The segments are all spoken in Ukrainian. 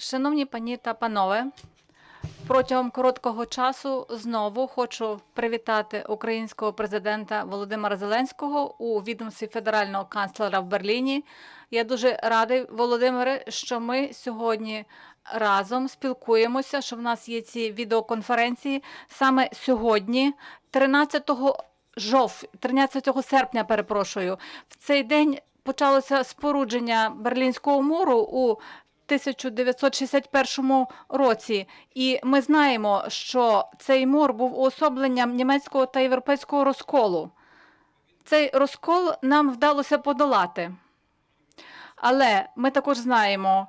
Шановні пані та панове, протягом короткого часу знову хочу привітати українського президента Володимира Зеленського у відомстві федерального канцлера в Берліні. Я дуже радий, Володимире, що ми сьогодні разом спілкуємося, що в нас є ці відеоконференції саме сьогодні, 13 жов, 13 серпня, перепрошую, в цей день почалося спорудження Берлінського муру у 1961 році, і ми знаємо, що цей мур був уособленням німецького та європейського розколу. Цей розкол нам вдалося подолати. Але ми також знаємо,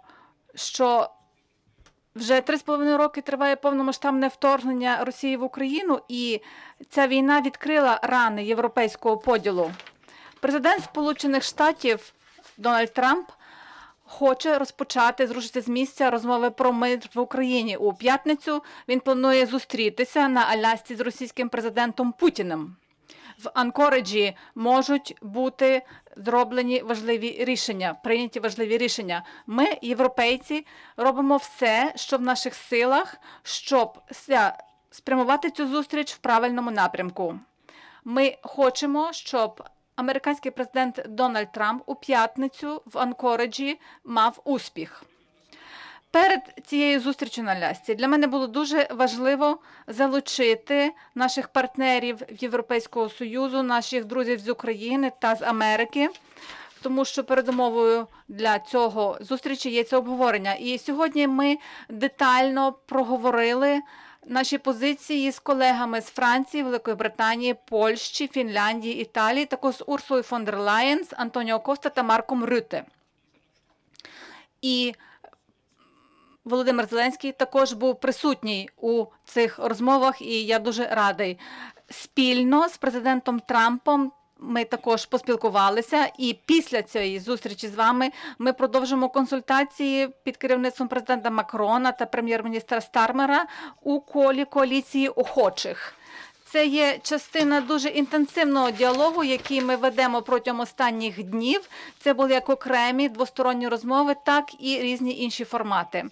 що вже три з половиною роки триває повномасштабне вторгнення Росії в Україну, і ця війна відкрила рани європейського поділу. Президент Сполучених Штатів Дональд Трамп хоче розпочати зрушити з місця розмови про мир в Україні у п'ятницю. Він планує зустрітися на Алясці з російським президентом Путіним. В Анкореджі можуть бути зроблені важливі рішення, прийняті важливі рішення. Ми, європейці, робимо все, що в наших силах, щоб спрямувати цю зустріч в правильному напрямку. Ми хочемо, щоб американський президент Дональд Трамп у п'ятницю в Анкореджі мав успіх. Перед цією зустрічю на Лясці для мене було дуже важливо залучити наших партнерів Європейського Союзу, наших друзів з України та з Америки, тому що передумовою для цього зустрічі є це обговорення. І сьогодні ми детально проговорили наші позиції з колегами з Франції, Великої Британії, Польщі, Фінляндії, Італії, також з Урсою фон дер Лайен, з Антоніо Коста та Марком Рюте. І Володимир Зеленський також був присутній у цих розмовах, і я дуже радий. Спільно з президентом Трампом ми також поспілкувалися, і після цієї зустрічі з вами ми продовжимо консультації під керівництвом президента Макрона та прем'єр-міністра Стармера у колі коаліції охочих. Це є частина дуже інтенсивного діалогу, який ми ведемо протягом останніх днів. Це були як окремі двосторонні розмови, так і різні інші формати.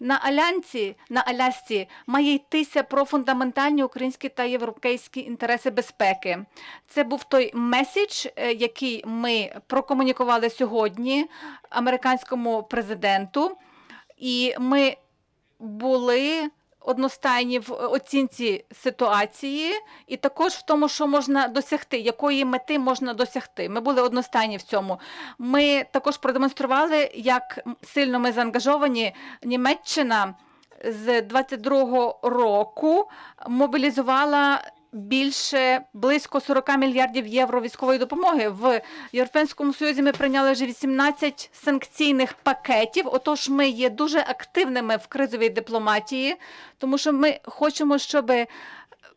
На Алянці, на Алясці має йтися про фундаментальні українські та європейські інтереси безпеки. Це був той меседж, е, який ми прокомунікували сьогодні американському президенту, і ми були одностайні в оцінці ситуації, і також в тому, що можна досягти, якої мети можна досягти. Ми були одностайні в цьому. Ми також продемонстрували, як сильно ми заангажовані. Німеччина з 22-го року мобілізувала. Більше близько 40 мільярдів євро військової допомоги в Європейському Союзі. Ми прийняли вже 18 санкційних пакетів. Отож, ми є дуже активними в кризовій дипломатії, тому що ми хочемо, щоб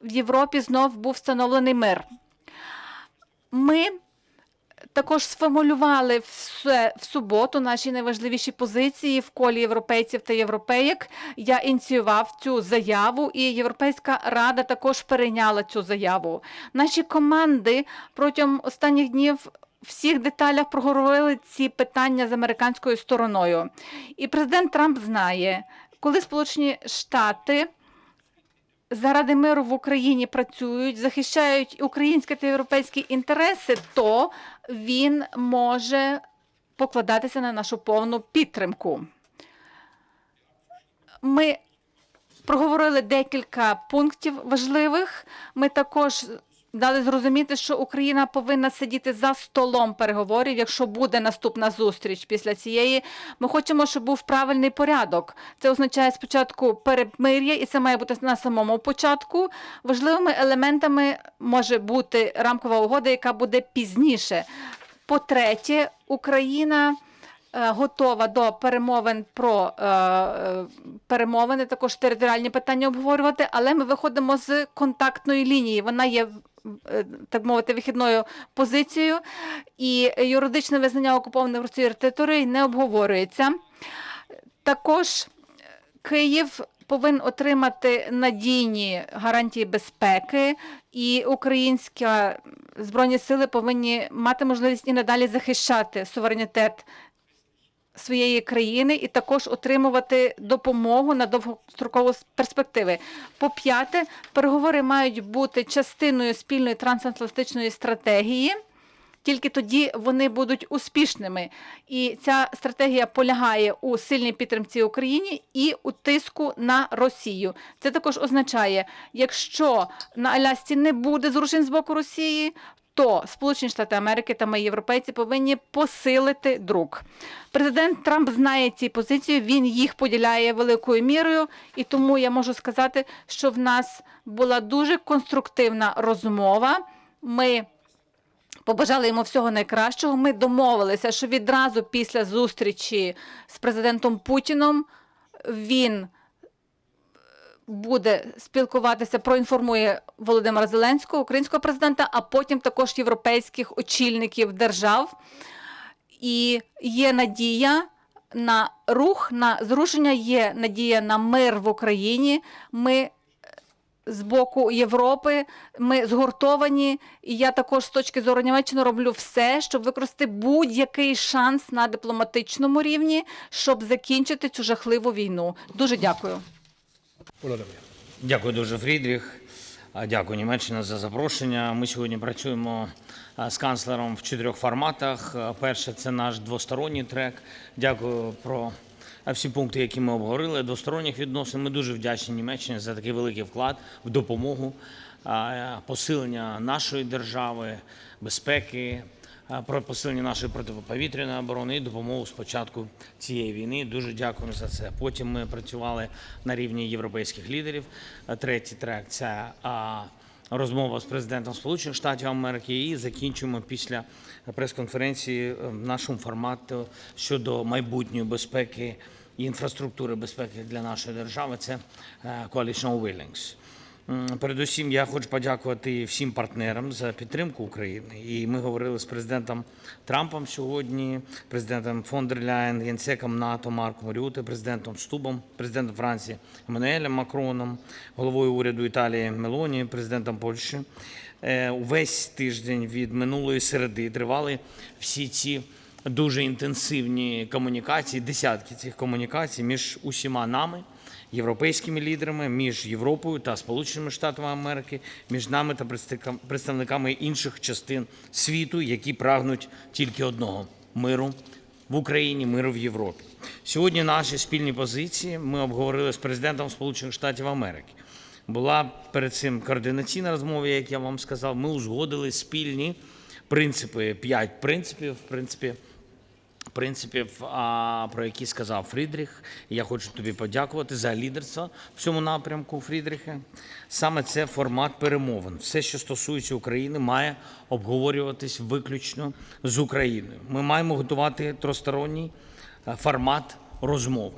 в Європі знов був встановлений мир. Ми також сформулювали все в суботу наші найважливіші позиції в колі європейців та європеєк. Я ініціював цю заяву, і Європейська рада також перейняла цю заяву. Наші команди протягом останніх днів. Всіх деталях проговорили ці питання з американською стороною. І президент Трамп знає, коли Сполучені Штати заради миру в Україні працюють, захищають українські та європейські інтереси, то він може покладатися на нашу повну підтримку. Ми проговорили декілька пунктів важливих. Ми також дали зрозуміти, що Україна повинна сидіти за столом переговорів, якщо буде наступна зустріч після цієї. Ми хочемо, щоб був правильний порядок. Це означає спочатку перемир'я, і це має бути на самому початку. Важливими елементами може бути рамкова угода, яка буде пізніше. По-третє, Україна е, готова до перемовин про е, е, перемовини, також територіальні питання обговорювати, але ми виходимо з контактної лінії. Вона є е, так мовити вихідною позицією, і юридичне визнання окупованих Росією територій не обговорюється. Також Київ повинен отримати надійні гарантії безпеки, і українські збройні сили повинні мати можливість і надалі захищати суверенітет своєї країни і також отримувати допомогу на довгострокову перспективи. По п'яте, переговори мають бути частиною спільної трансатлантичної стратегії. Тільки тоді вони будуть успішними. І ця стратегія полягає у сильній підтримці Україні і у тиску на Росію. Це також означає, якщо на Алясці не буде зрушень з боку Росії, то Сполучені Штати Америки та ми, європейці, повинні посилити друк. Президент Трамп знає ці позиції, він їх поділяє великою мірою, і тому я можу сказати, що в нас була дуже конструктивна розмова. Ми побажали йому всього найкращого. Ми домовилися, що відразу після зустрічі з президентом Путіном він буде спілкуватися, проінформує Володимира Зеленського, українського президента, а потім також європейських очільників держав. І є надія на рух, на зрушення, є надія на мир в Україні. Ми з боку Європи. Ми згуртовані, і я також з точки зору Німеччини роблю все, щоб використати будь-який шанс на дипломатичному рівні, щоб закінчити цю жахливу війну. Дуже дякую. Дякую дуже, Фрідріх. Дякую, Німеччина, за запрошення. Ми сьогодні працюємо з канцлером в чотирьох форматах. Перше це наш двосторонній трек. Дякую про всі пункти, які ми обговорили. Двосторонніх відносин. Ми дуже вдячні Німеччині за такий великий вклад в допомогу посилення нашої держави, безпеки, про посилення нашої протиповітряної оборони і допомогу з початку цієї війни. Дуже дякуємо за це. Потім ми працювали на рівні європейських лідерів. Третій трек це розмова з президентом Сполучених Штатів Америки. І закінчуємо після прес-конференції е, нашому формату щодо майбутньої безпеки і інфраструктури безпеки для нашої держави. Це е, Coalition Willings. Передусім, я хочу подякувати всім партнерам за підтримку України. І ми говорили з президентом Трампом сьогодні, президентом фон дер генсеком НАТО Марком Рюте, президентом Стубом, президентом Франції Еммануелем Макроном, головою уряду Італії Мелоні, президентом Польщі. Е, Увесь тиждень від минулої середи тривали всі ці дуже інтенсивні комунікації, десятки цих комунікацій між усіма нами європейськими лідерами, між Європою та Сполученими Штатами Америки, між нами та представникам- представниками інших частин світу, які прагнуть тільки одного миру в Україні, миру в Європі. Сьогодні наші спільні позиції ми обговорили з президентом Сполучених Штатів Америки. Була перед цим координаційна розмова, як я вам сказав. Ми узгодили спільні принципи, п'ять принципів, в принципі, принципів, про які сказав Фрідріх. Я хочу тобі подякувати за лідерство в цьому напрямку, Фрідріхе. Саме це формат перемовин. Все, що стосується України, має обговорюватись виключно з Україною. Ми маємо готувати тросторонній е, формат розмови.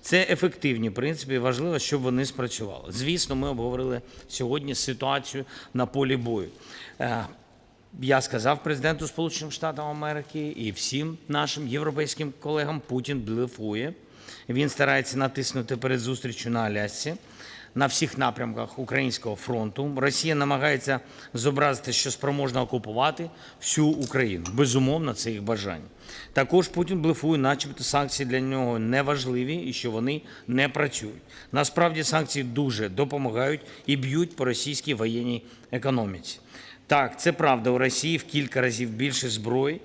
Це ефективні принципи, і важливо, щоб вони спрацювали. Звісно, ми обговорили сьогодні ситуацію на полі бою. Е, Я сказав президенту Сполучених Штатів Америки і всім нашим європейським колегам, Путін блефує. Він старається натиснути перед зустрічю на Алясці на всіх напрямках українського фронту. Росія намагається зобразити, що спроможна окупувати всю Україну. Безумовно, це їх бажання. Також Путін блефує, начебто санкції для нього не важливі і що вони не працюють. Насправді санкції дуже допомагають і б'ють по російській воєнній економіці. Так, це правда. У Росії в кілька разів більше зброї,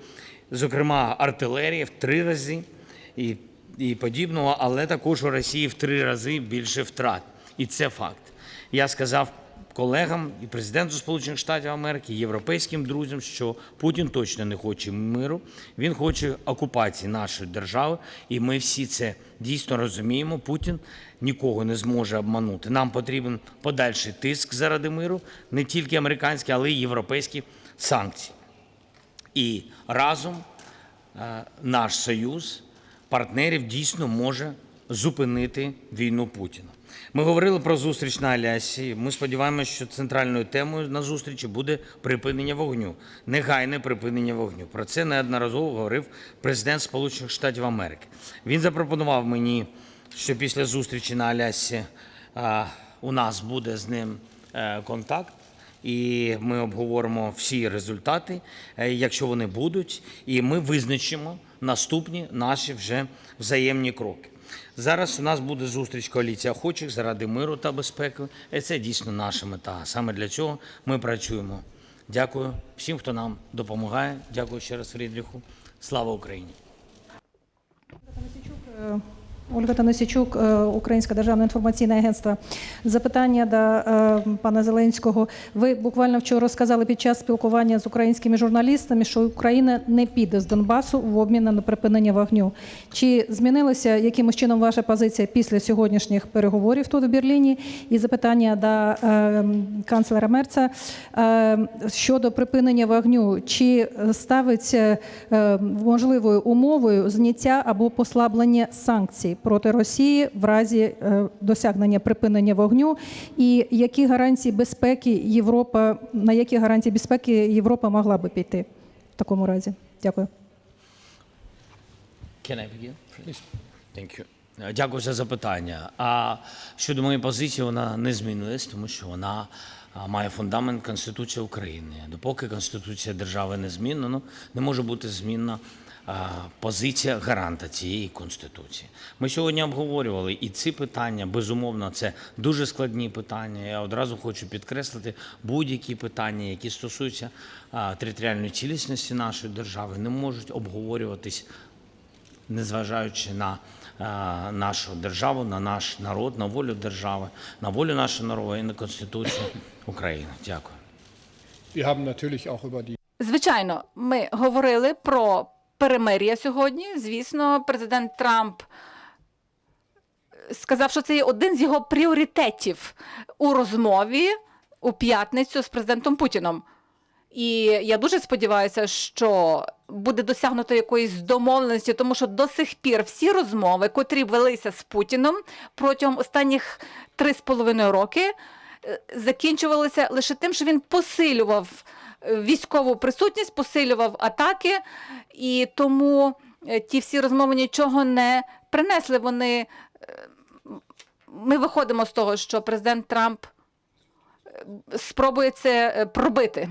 зокрема артилерії в три рази і, і подібного, але також у Росії в три рази більше втрат. І це факт. Я сказав колегам і президенту Сполучених Штатів Америки, європейським друзям, що Путін точно не хоче миру, він хоче окупації нашої держави, і ми всі це дійсно розуміємо. Путін нікого не зможе обманути. Нам потрібен подальший тиск заради миру, не тільки американські, але й європейські санкції. І разом е, наш союз, партнерів дійсно може зупинити війну Путіна. Ми говорили про зустріч на Алясі. Ми сподіваємося, що центральною темою на зустрічі буде припинення вогню, негайне припинення вогню. Про це неодноразово говорив президент Сполучених Штатів Америки. Він запропонував мені, що після зустрічі на Алясі у нас буде з ним е, контакт і ми обговоримо всі результати, е, якщо вони будуть, і ми визначимо наступні наші вже взаємні кроки. Зараз у нас буде зустріч коаліції охочих заради миру та безпеки. І це дійсно наша мета. Саме для цього ми працюємо. Дякую всім, хто нам допомагає. Дякую ще раз Фрідріху. Слава Україні! Ольга Танасічук, е, Українське державне інформаційне агентство. Запитання до е, пана Зеленського. Ви буквально вчора сказали під час спілкування з українськими журналістами, що Україна не піде з Донбасу в обмін на припинення вогню. Чи змінилася якимось чином ваша позиція після сьогоднішніх переговорів тут в Берліні? І запитання до е, канцлера Мерца щодо припинення вогню. Чи ставиться можливою умовою зняття або послаблення санкцій проти Росії в разі е, досягнення припинення вогню? І які гарантії безпеки Європа на які гарантії безпеки Європа могла би піти в такому разі? Дякую. Can I begin? Thank you. Е, Дякую за запитання. А щодо моєї позиції, вона не змінилась, тому що вона має фундамент Конституції України. Допоки Конституція держави не змінена, не може бути змінна позиція гаранта цієї конституції. Ми сьогодні обговорювали і ці питання. Безумовно, це дуже складні питання. Я одразу хочу підкреслити будь-які питання, які стосуються територіальної цілісності нашої держави, не можуть обговорюватись незважаючи на е, нашу державу, на наш народ, на волю держави, на волю нашого народу і на Конституцію України. Дякую. Звичайно, ми говорили про перемир'я сьогодні. Звісно, президент Трамп сказав, що це є один з його пріоритетів у розмові у п'ятницю з президентом Путіном. І я дуже сподіваюся, що буде досягнуто якоїсь домовленості, тому що до сих пір всі розмови, котрі велися з Путіном протягом останніх три з половиною роки, е, закінчувалися лише тим, що він посилював військову присутність, посилював атаки, і тому е, ті всі розмови нічого не принесли. Вони е, ми виходимо з того, що президент Трамп е, спробує це пробити.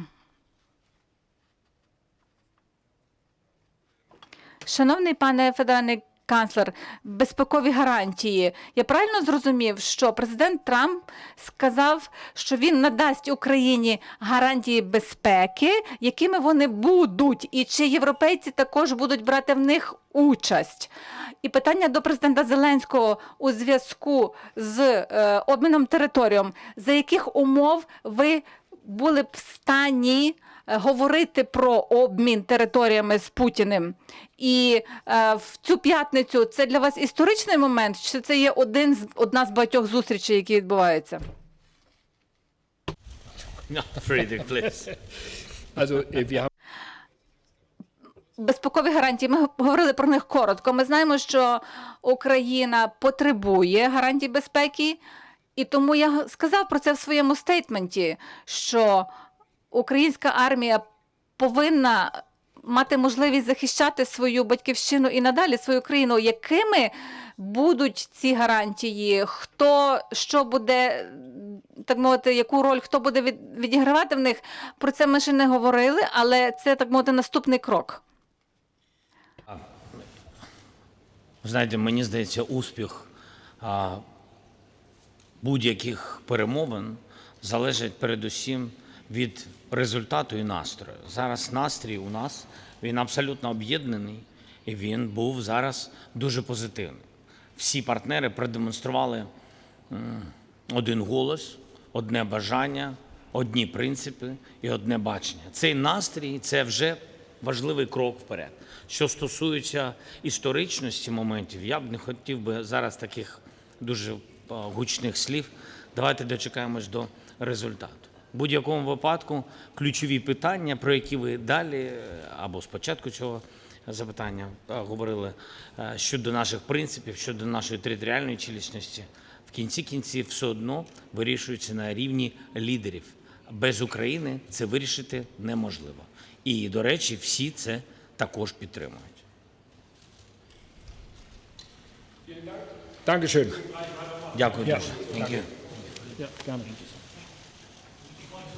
Шановний пане федеральний канцлер, безпекові гарантії. Я правильно зрозумів, що президент Трамп сказав, що він надасть Україні гарантії безпеки, якими вони будуть, і чи європейці також будуть брати в них участь. І питання до президента Зеленського у зв'язку з е, обміном територієм. За яких умов ви були б в стані говорити про обмін територіями з Путіним? І е, в цю п'ятницю це для вас історичний момент, чи це є один з одна з багатьох зустрічей, які відбуваються? Безпекові гарантії. Ми говорили про них коротко. Ми знаємо, що Україна потребує гарантій безпеки, і тому я сказав про це в своєму стейтменті, що українська армія повинна мати можливість захищати свою батьківщину і надалі свою країну. Якими будуть ці гарантії? Хто що буде, так мовити, яку роль хто буде від, відігравати в них? Про це ми ще не говорили, але це так мовити наступний крок. Знаєте, мені здається, успіх будь-яких перемовин залежить передусім від результату і настрою. Зараз настрій у нас він абсолютно об'єднаний, і він був зараз дуже позитивний. Всі партнери продемонстрували один голос, одне бажання, одні принципи і одне бачення. Цей настрій це вже важливий крок вперед. Що стосується історичності моментів, я б не хотів би зараз таких дуже гучних слів. Давайте дочекаємось до результату. В будь-якому випадку ключові питання, про які ви далі е, або спочатку цього запитання е, говорили е, щодо наших принципів, щодо нашої територіальної цілісності. В кінці кінців все одно вирішується на рівні лідерів. Без України це вирішити неможливо. І, до речі, всі це також підтримують. Дякую дуже. Gerne.